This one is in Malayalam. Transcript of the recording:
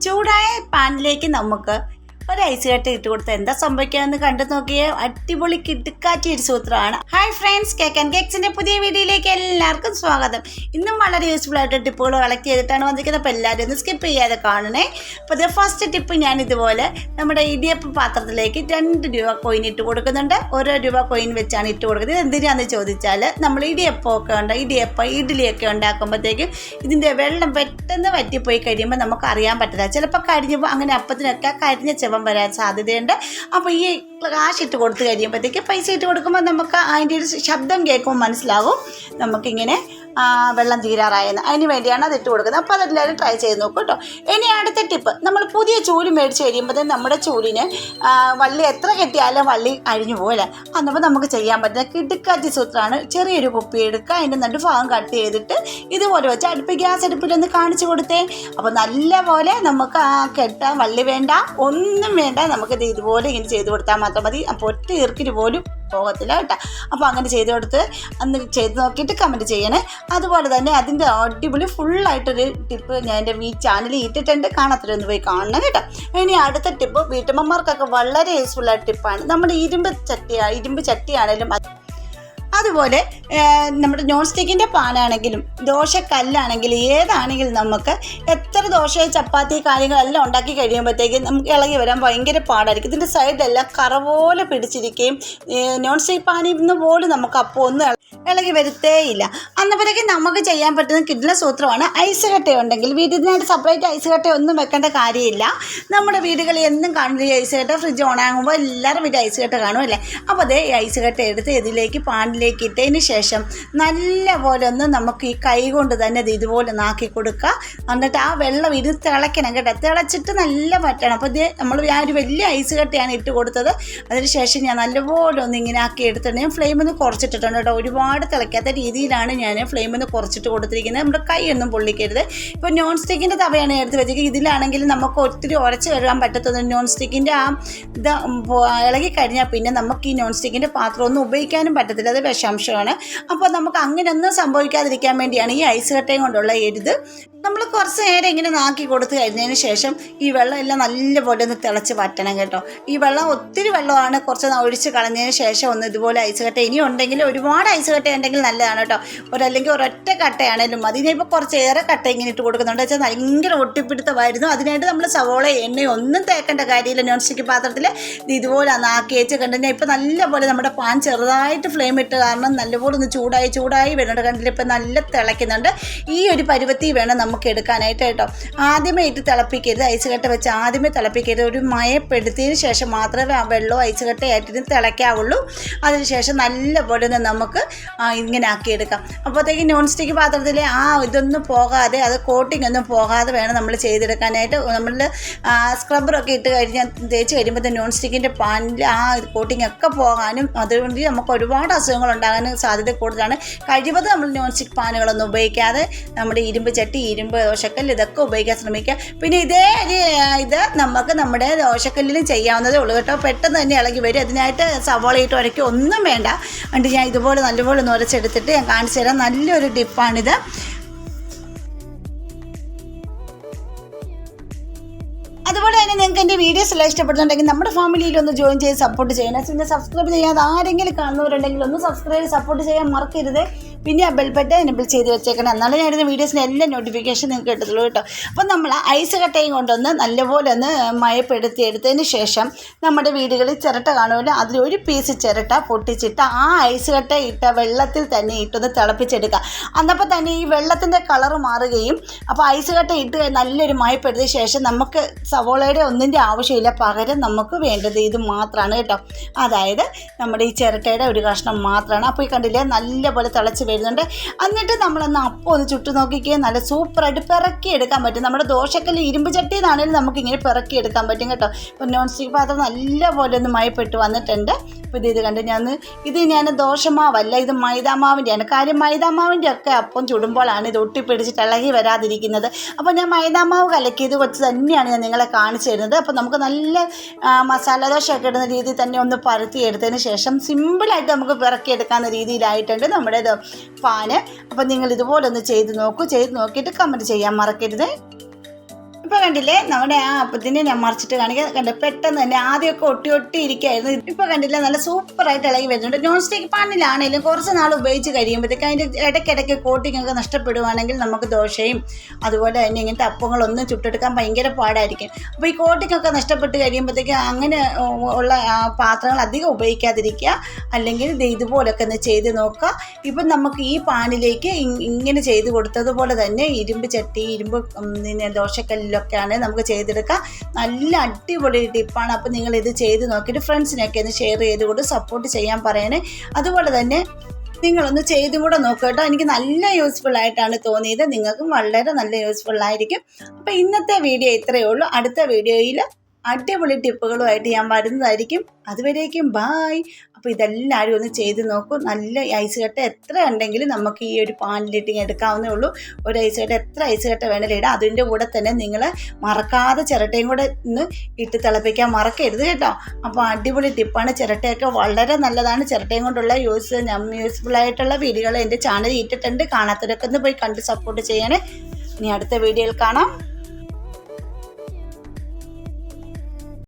ചൂടായ പാനിലേക്ക് നമുക്ക് ഒരു ഐസ് കട്ട ഇട്ട് കൊടുത്ത് എന്താ സംഭവിക്കാന്ന് കണ്ടു നോക്കിയ. അടിപൊളി കിടുക്കാറ്റി ഒരു സൂത്രമാണ്. ഹായ് ഫ്രണ്ട്സ് കേക്ക് ആൻഡ് കേക്സിന്റെ പുതിയ വീഡിയോയിലേക്ക് എല്ലാവർക്കും സ്വാഗതം. ഇന്നും വളരെ യൂസ്ഫുൾ ആയിട്ട് ടിപ്പുകൾ കളക്ട് ചെയ്തിട്ടാണ് വന്നിരിക്കുന്നത്. അപ്പോൾ എല്ലാവരും ഒന്ന് സ്കിപ്പ് ചെയ്യാതെ കാണണേ. അപ്പോൾ ഇത് ഫസ്റ്റ് ടിപ്പ് ഞാൻ ഇതുപോലെ നമ്മുടെ ഇടിയപ്പ പാത്രത്തിലേക്ക് രണ്ട് രൂപ കോയിൻ ഇട്ട് കൊടുക്കുന്നുണ്ട്. ഓരോ രൂപ കോയിൻ വെച്ചാണ് ഇട്ട് കൊടുക്കുന്നത്. ഇത് എന്തിനാന്ന് ചോദിച്ചാൽ നമ്മൾ ഇടിയപ്പമൊക്കെ ഉണ്ട് ഇടിയപ്പം ഇഡ്ഡലിയൊക്കെ ഉണ്ടാക്കുമ്പോഴത്തേക്കും ഇതിന്റെ വെള്ളം പെട്ടെന്ന് വറ്റിപ്പോയി കഴിയുമ്പോൾ നമുക്ക് അറിയാൻ പറ്റില്ല. ചിലപ്പോൾ കരിഞ്ഞപ്പോൾ അങ്ങനെ അപ്പത്തിനൊക്കെ കരിഞ്ഞ ചെവം വരാൻ സാധ്യതയുണ്ട്. അപ്പോൾ ഈ കാശ് ഇട്ട് കൊടുത്ത് കഴിയുമ്പോഴത്തേക്ക് പൈസ ഇട്ട് കൊടുക്കുമ്പോൾ നമുക്ക് അതിന്റെ ഒരു ശബ്ദം കേൾക്കുമ്പോൾ മനസ്സിലാവും. നമുക്കിങ്ങനെ വെള്ളം തീരാറായെന്ന്. അതിന് വേണ്ടിയാണ് അത് ഇട്ട് കൊടുക്കുന്നത്. അപ്പോൾ അതെല്ലാവരും ട്രൈ ചെയ്ത് നോക്കും കേട്ടോ ഇനി അടുത്ത ടിപ്പ് നമ്മൾ പുതിയ ചൂൽ മേടിച്ച് കഴിയുമ്പോഴത്തേക്കും നമ്മുടെ ചൂലിന് വള്ളി എത്ര കെട്ടിയാലും വള്ളി അഴിഞ്ഞു പോലെ അന്നപ്പോൾ നമുക്ക് ചെയ്യാൻ പറ്റുന്ന കിടുക്കാച്ചി സൂത്രമാണ് ചെറിയൊരു കുപ്പി എടുക്കുക അതിന്റെ നടുഭാഗം കട്ട് ചെയ്തിട്ട് ഇതുപോലെ വെച്ച് അടുപ്പ് ഗ്യാസ് അടുപ്പിലൊന്ന് കാണിച്ചു കൊടുത്തേ. അപ്പോൾ നല്ല പോലെ നമുക്ക് കെട്ടാൻ വള്ളി വേണ്ട ഒന്നും വേണ്ട നമുക്കിത് ഇതുപോലെ ഇങ്ങനെ ചെയ്ത് കൊടുത്താൽ മാത്രം മതി. അപ്പോൾ ഒറ്റ ഇറുക്കിന് പോലും പോകത്തില്ല കേട്ടോ. അപ്പോൾ അങ്ങനെ ചെയ്ത് കൊടുത്ത് അന്ന് ചെയ്ത് നോക്കിയിട്ട് കമന്റ് ചെയ്യണേ. അതുപോലെ തന്നെ അതിന്റെ അടിപൊളി ഫുള്ളായിട്ടൊരു ടിപ്പ് ഞാൻ എന്റെ ഈ ചാനലിൽ ഇട്ടിട്ടുണ്ട്. കാണാത്തവരൊന്ന് പോയി കാണണം കേട്ടോ. ഇനി അടുത്ത ടിപ്പ് വീട്ടമ്മമാർക്കൊക്കെ വളരെ യൂസ്ഫുൾ ആയ ടിപ്പാണ് നമ്മുടെ ഇരുമ്പ് ചട്ടി ഇരുമ്പ് ചട്ടിയാണേലും അത് അതുപോലെ നമ്മുടെ നോൺ സ്റ്റിക്കിന്റെ പാനാണെങ്കിലും ദോശക്കല്ലാണെങ്കിലും ഏതാണെങ്കിലും നമുക്ക് എത്ര ദോശ ചപ്പാത്തി കാര്യങ്ങളെല്ലാം ഉണ്ടാക്കി കഴിയുമ്പോഴത്തേക്കും നമുക്ക് ഇളകി വരാൻ ഭയങ്കര പാടായിരിക്കും. ഇതിന്റെ സൈഡിലെല്ലാം കറ പോലെ പിടിച്ചിരിക്കുകയും നോൺ സ്റ്റിക്ക് പാനിൽ നിന്ന് പോലും നമുക്ക് അപ്പോൾ ഒന്നും ഇളകി വരുത്തേയില്ല. അന്നപ്പോഴേക്കും നമുക്ക് ചെയ്യാൻ പറ്റുന്ന കിഡ്ന സൂത്രമാണ്. ഐസ് കട്ട ഉണ്ടെങ്കിൽ വീട്ടിനായിട്ട് സെപ്പറേറ്റ് ഐസ് കട്ട ഒന്നും വെക്കേണ്ട കാര്യമില്ല. നമ്മുടെ വീടുകളിൽ എന്നും കാണുന്ന ഈ ഐസ് കട്ട ഫ്രിഡ്ജ് ഓണാകുമ്പോൾ എല്ലാവരും വീട്ടിൽ ഐസ് കട്ട കാണും അല്ലേ? അപ്പോൾ അതേ ഐസ് കട്ട എടുത്ത് ഇതിലേക്ക് പാനിലേക്ക് ഇട്ടതിന് ശേഷം നല്ല പോലെ ഒന്ന് നമുക്ക് ഈ കൈ കൊണ്ട് തന്നെ ഇത് ഇതുപോലെ നാക്കി കൊടുക്കുക. എന്നിട്ട് ആ വെള്ളം ഇത് തിളയ്ക്കണം കേട്ടോ. തിളച്ചിട്ട് നല്ല പറ്റണം അപ്പോൾ ഇത് നമ്മൾ ഞാൻ ഒരു വലിയ ഐസ് കട്ടയാണ് ഇട്ട് കൊടുത്തത്. അതിന് ശേഷം ഞാൻ നല്ലപോലെ ഒന്ന് ഇങ്ങനെ ആക്കി എടുത്തിട്ടുണ്ടെങ്കിൽ ഫ്ലെയിം ഒന്ന് കുറച്ചിട്ടിട്ടുണ്ട് കേട്ടോ. ഒരുപാട് തിളയ്ക്കാത്ത രീതിയിലാണ് ഞാൻ ഫ്ലെയിം ഒന്ന് കുറച്ചിട്ട് കൊടുത്തിരിക്കുന്നത്. നമ്മുടെ കൈയൊന്നും പൊള്ളിക്കരുത്. ഇപ്പോൾ നോൺ സ്റ്റിക്കിന്റെ തവയാണ് എടുത്ത് വെച്ചിരിക്കുന്നത്. ഇതിലാണെങ്കിൽ നമുക്ക് ഒത്തിരി ഉരച്ച് കഴുകാൻ പറ്റത്തത് നോൺ സ്റ്റിക്കിന്റെ ആ ഇത് ഇളകി കഴിഞ്ഞാൽ പിന്നെ നമുക്ക് ഈ നോൺ സ്റ്റിക്കിന്റെ പാത്രം ഒന്നും ഉപയോഗിക്കാനും പറ്റത്തില്ല. അത് വിഷാംശമാണ്. അപ്പോൾ നമുക്ക് അങ്ങനെയൊന്നും സംഭവിക്കാതിരിക്കാൻ വേണ്ടിയാണ് ഈ ഐസ് കട്ടയും കൊണ്ടുള്ള എഴുത് നമ്മൾ കുറച്ച് നേരം ഇങ്ങനെ നാക്കി കൊടുത്തു കഴിഞ്ഞതിന് ശേഷം ഈ വെള്ളം എല്ലാം നല്ലപോലെ ഒന്ന് തിളച്ച് വറ്റണം കേട്ടോ. ഈ വെള്ളം ഒത്തിരി വെള്ളമാണ് കുറച്ച് ഒഴിച്ച് കളഞ്ഞതിന് ശേഷം ഒന്ന് ഇതുപോലെ ഐസ് കട്ട ഇനി ഉണ്ടെങ്കിൽ ഒരുപാട് ഐസ് കട്ട ഉണ്ടെങ്കിൽ നല്ലതാണ് കേട്ടോ. ഒരല്ലെങ്കിൽ ഒരൊറ്റ കട്ടയാണേലും മതി. ഇനിയിപ്പോൾ കുറച്ചേറെ കട്ട ഇങ്ങനെ ഇട്ട് കൊടുക്കുന്നുണ്ട്. വെച്ചാൽ ഭയങ്കര ഒട്ടിപ്പിടുത്തമായിരുന്നു. അതിനായിട്ട് നമ്മൾ സവോള എണ്ണയോ ഒന്നും തേക്കേണ്ട കാര്യമില്ല. നോൺ സ്റ്റിക്ക് പാത്രത്തിൽ ഇത് ഇതുപോലെ നാക്കി വെച്ച് കണ്ടുകഴിഞ്ഞാൽ ഇപ്പോൾ നല്ലപോലെ നമ്മുടെ പാൻ ചെറുതായിട്ട് ഫ്ലെയിം ഇട്ട് കാരണം നല്ലപോലെ ഒന്ന് ചൂടായി ചൂടായി വരുന്നുണ്ട്. കണ്ടില്ല? ഇപ്പം നല്ല തിളയ്ക്കുന്നുണ്ട്. ഈ ഒരു പരുവത്തി വേണം നമുക്ക് എടുക്കാനായിട്ട് കേട്ടോ. ആദ്യമേ ഇട്ട് തിളപ്പിക്കരുത്. ഐസ് കട്ട വെച്ച് ആദ്യമേ തിളപ്പിക്കരുത്. ഒരു മയപ്പെടുത്തിയതിന് ശേഷം മാത്രമേ ആ വെള്ളവും ഐസ് കട്ടയായിട്ട് തിളയ്ക്കാവുള്ളൂ. അതിനുശേഷം നല്ലപോലെ ഒന്ന് നമുക്ക് ഇങ്ങനെ ആക്കിയെടുക്കാം അപ്പോഴത്തേക്ക് നോൺ സ്റ്റിക്ക് പാത്രത്തിൽ ആ ഇതൊന്നും പോകാതെ അത് കോട്ടിംഗ് ഒന്നും പോകാതെ വേണം നമ്മൾ ചെയ്തെടുക്കാനായിട്ട്. നമ്മൾ സ്ക്രബ്ബറൊക്കെ ഇട്ട് കഴിഞ്ഞാൽ തേച്ച് കഴിയുമ്പോൾ നോൺ സ്റ്റിക്കിന്റെ പാനിൽ ആ കോട്ടിംഗ് ഒക്കെ പോകാനും അതുകൊണ്ട് നമുക്ക് ഒരുപാട് അസുഖങ്ങൾ ഉണ്ടാകാനും സാധ്യത കൂടുതലാണ്. കഴിവത് നമ്മൾ നോൺ സ്റ്റിക്ക് പാനുകളൊന്നും ഉപയോഗിക്കാതെ നമ്മുടെ ഇരുമ്പ് ചട്ടി ഇരുമ്പ് ദോശക്കല്ല് ഇതൊക്കെ ഉപയോഗിക്കാൻ ശ്രമിക്കുക. പിന്നെ ഇതേ ഇത് നമുക്ക് നമ്മുടെ ദോശക്കല്ലിലും ചെയ്യാവുന്നതേ ഉള്ളൂ കേട്ടോ. പെട്ടെന്ന് തന്നെ ഇളകി വരും. അതിനായിട്ട് സവോളയിട്ട് ഉരയ്ക്കുക ഒന്നും വേണ്ട. അതുകൊണ്ട് ഞാൻ ഇതുപോലെ നല്ലപോലെ ഒന്ന് ഉരച്ചെടുത്തിട്ട് ഞാൻ കാണിച്ചു തരാം. നല്ലൊരു ടിപ്പാണിത് അതുപോലെ തന്നെ നിങ്ങൾക്ക് എന്റെ വീഡിയോസ് എല്ലാം ഇഷ്ടപ്പെടുന്നുണ്ടെങ്കിൽ നമ്മുടെ ഫാമിലിയിൽ ഒന്ന് ജോയിൻ ചെയ്ത് സപ്പോർട്ട് ചെയ്യണം. പിന്നെ സബ്സ്ക്രൈബ് ചെയ്യാതെ ആരെങ്കിലും കാണുന്നവരുണ്ടെങ്കിൽ ഒന്ന് സബ്സ്ക്രൈബ് സപ്പോർട്ട് ചെയ്യാൻ മറക്കരുത്. പിന്നെ ആ ബെൽബട്ടൺ എനബിൾ ചെയ്ത് വെച്ചേക്കണം. എന്നാലും ഞാൻ ഇടുന്ന വീഡിയോസിന് എല്ലാ നോട്ടിഫിക്കേഷൻ നിങ്ങൾക്ക് കിട്ടത്തുള്ളൂ കേട്ടോ. അപ്പം നമ്മൾ ഐസ് കട്ടയും കൊണ്ടൊന്ന് നല്ലപോലെ ഒന്ന് മയപ്പെടുത്തി എടുത്തതിന് ശേഷം നമ്മുടെ വീടുകളിൽ ചിരട്ട കാണുമല്ലോ അതിലൊരു പീസ് ചിരട്ട പൊട്ടിച്ചിട്ട് ആ ഐസ് കട്ട ഇട്ട വെള്ളത്തിൽ തന്നെ ഇട്ടൊന്ന് തിളപ്പിച്ചെടുക്കുക അന്നപ്പോൾ തന്നെ ഈ വെള്ളത്തിന്റെ കളർ മാറുകയും അപ്പോൾ ഐസ് കട്ട ഇട്ട് നല്ലൊരു മയപ്പെടുത്തിയ ശേഷം നമുക്ക് സവോളയുടെ ഒന്നിന്റെ ആവശ്യമില്ല പകരം നമുക്ക് വേണ്ടത് ഇത് മാത്രമാണ് കേട്ടോ. അതായത് നമ്മുടെ ഈ ചിരട്ടയുടെ ഒരു കഷ്ണം മാത്രമാണ് അപ്പോൾ ഈ കണ്ടില്ലേ നല്ലപോലെ തിളച്ച് വരുന്നുണ്ട്. എന്നിട്ട് നമ്മളൊന്ന് അപ്പം ഒന്ന് ചുട്ടു നോക്കിക്കേ. നല്ല സൂപ്പറായിട്ട് പിറക്കി എടുക്കാൻ പറ്റും. നമ്മുടെ ദോശക്കല്ല് ഇരുമ്പ് ചട്ടിന്നാണെങ്കിലും നമുക്ക് ഇങ്ങനെ പിറക്കി എടുക്കാൻ പറ്റും കേട്ടോ. ഇപ്പോൾ നോൺ സ്റ്റിക്ക് പാത്രം നല്ലപോലെ ഒന്ന് മയപ്പെട്ട് വന്നിട്ടുണ്ട്. അപ്പോൾ ഇത് ഇത് കണ്ട് ഞാൻ ഇത് ഞാൻ ദോശമാവല്ല ഇത് മൈദാമാവിന്റെയാണ്. കാര്യം മൈദാമാവിന്റെ ഒക്കെ അപ്പം ചുടുമ്പോഴാണ് ഇത് ഒട്ടിപ്പിടിച്ചിട്ട് ഇളകി വരാതിരിക്കുന്നത്. അപ്പോൾ ഞാൻ മൈദാമാവ് കലക്കിയത് കുറച്ച് തന്നെയാണ് ഞാൻ നിങ്ങളെ കാണിച്ചു തരുന്നത്. അപ്പോൾ നമുക്ക് നല്ല മസാല ദോശയൊക്കെ ഇടുന്ന രീതിയിൽ തന്നെ ഒന്ന് പരത്തി എടുത്തതിന് ശേഷം സിമ്പിളായിട്ട് നമുക്ക് പിറക്കിയെടുക്കാവുന്ന രീതിയിലായിട്ടുണ്ട്. നമ്മുടെ പാന് അപ്പോൾ നിങ്ങൾ ഇതുപോലെ ഒന്ന് ചെയ്ത് നോക്കൂ. ചെയ്ത് നോക്കിയിട്ട് കമന്റ് ചെയ്യാൻ മറക്കരുത്. ഇപ്പൊ കണ്ടില്ലേ? നമ്മുടെ ആ അപ്പത്തിനെ ഞാൻ മറിച്ചിട്ട് കാണിക്കാൻ കണ്ട? പെട്ടെന്ന് തന്നെ ആദ്യമൊക്കെ ഒട്ടി ഒട്ടി ഇരിക്കായിരുന്നു. ഇപ്പൊ കണ്ടില്ലേ? നല്ല സൂപ്പർ ആയിട്ട് ഇളകി വരുന്നുണ്ട്. നോൺ സ്റ്റിക്ക് പാനിലാണെങ്കിലും കുറച്ച് നാൾ ഉപയോഗിച്ച് കഴിയുമ്പോഴത്തേക്ക് അതിന്റെ ഇടയ്ക്കിടയ്ക്ക് കോട്ടിംഗ് ഒക്കെ നഷ്ടപ്പെടുവാണെങ്കിൽ നമുക്ക് ദോശയും അതുപോലെ തന്നെ ഇങ്ങനത്തെ അപ്പങ്ങളൊന്നും ചുട്ടെടുക്കാൻ ഭയങ്കര പാടായിരിക്കും. അപ്പോൾ ഈ കോട്ടിംഗ് ഒക്കെ നഷ്ടപ്പെട്ട് കഴിയുമ്പോഴത്തേക്ക് അങ്ങനെ ഉള്ള പാത്രങ്ങൾ അധികം ഉപയോഗിക്കാതിരിക്കുക. അല്ലെങ്കിൽ ഇതുപോലൊക്കെ ഒന്ന് ചെയ്ത് നോക്കുക. ഇപ്പം നമുക്ക് ഈ പാനിലേക്ക് ഇങ്ങനെ ചെയ്ത് കൊടുത്തതുപോലെ തന്നെ ഇരുമ്പ് ചട്ടി ഇരുമ്പ് ദോശക്കല്ലിലൊക്കെ ദോശക്കല്ലിലൊക്കെയാണ് നമുക്ക് ചെയ്തെടുക്കാം. നല്ല അടിപൊളി ടിപ്പാണ്. അപ്പോൾ നിങ്ങൾ ഇത് ചെയ്ത് നോക്കിയിട്ട് ഫ്രണ്ട്സിനൊക്കെ ഒന്ന് ഷെയർ ചെയ്ത് കൊണ്ട് സപ്പോർട്ട് ചെയ്യാൻ പറയണേ. അതുപോലെ തന്നെ നിങ്ങളൊന്ന് ചെയ്തും കൂടെ നോക്കുക കേട്ടോ. എനിക്ക് നല്ല യൂസ്ഫുൾ ആയിട്ടാണ് തോന്നിയത്. നിങ്ങൾക്കും വളരെ നല്ല യൂസ്ഫുൾ ആയിരിക്കും. അപ്പോൾ ഇന്നത്തെ വീഡിയോ ഇത്രയേ ഉള്ളൂ. അടുത്ത വീഡിയോയിൽ അടിപൊളി ടിപ്പുകളുമായിട്ട് ഞാൻ വരുന്നതായിരിക്കും. അതുവരേക്കും ബായ് അപ്പോൾ ഇതെല്ലാവരും ഒന്ന് ചെയ്ത് നോക്കൂ. നല്ല ഐസ് കട്ട എത്ര ഉണ്ടെങ്കിലും നമുക്ക് ഈ ഒരു പാനിലിട്ട് എടുക്കാവുന്നേ ഉള്ളൂ. ഒരു ഐസ് കട്ട എത്ര ഐസ് കട്ട വേണേലും ഇടാം. അതിന്റെ കൂടെ തന്നെ നിങ്ങൾ മറക്കാതെ ചിരട്ടയും കൂടെ ഒന്ന് ഇട്ട് തിളപ്പിക്കാൻ മറക്കരുത് കേട്ടോ. അപ്പോൾ അടിപൊളി ടിപ്പാണ്. ചിരട്ടയൊക്കെ വളരെ നല്ലതാണ്. ചിരട്ടയും കൊണ്ടുള്ള യൂസ് യൂസ്ഫുൾ ആയിട്ടുള്ള വീഡിയോകൾ എന്റെ ചാനൽ ഇട്ടിട്ടുണ്ട്. കാണാത്തവരൊക്കെ ഒന്ന് പോയി കണ്ട് സപ്പോർട്ട് ചെയ്യണേ. ഇനി അടുത്ത വീഡിയോയിൽ കാണാം.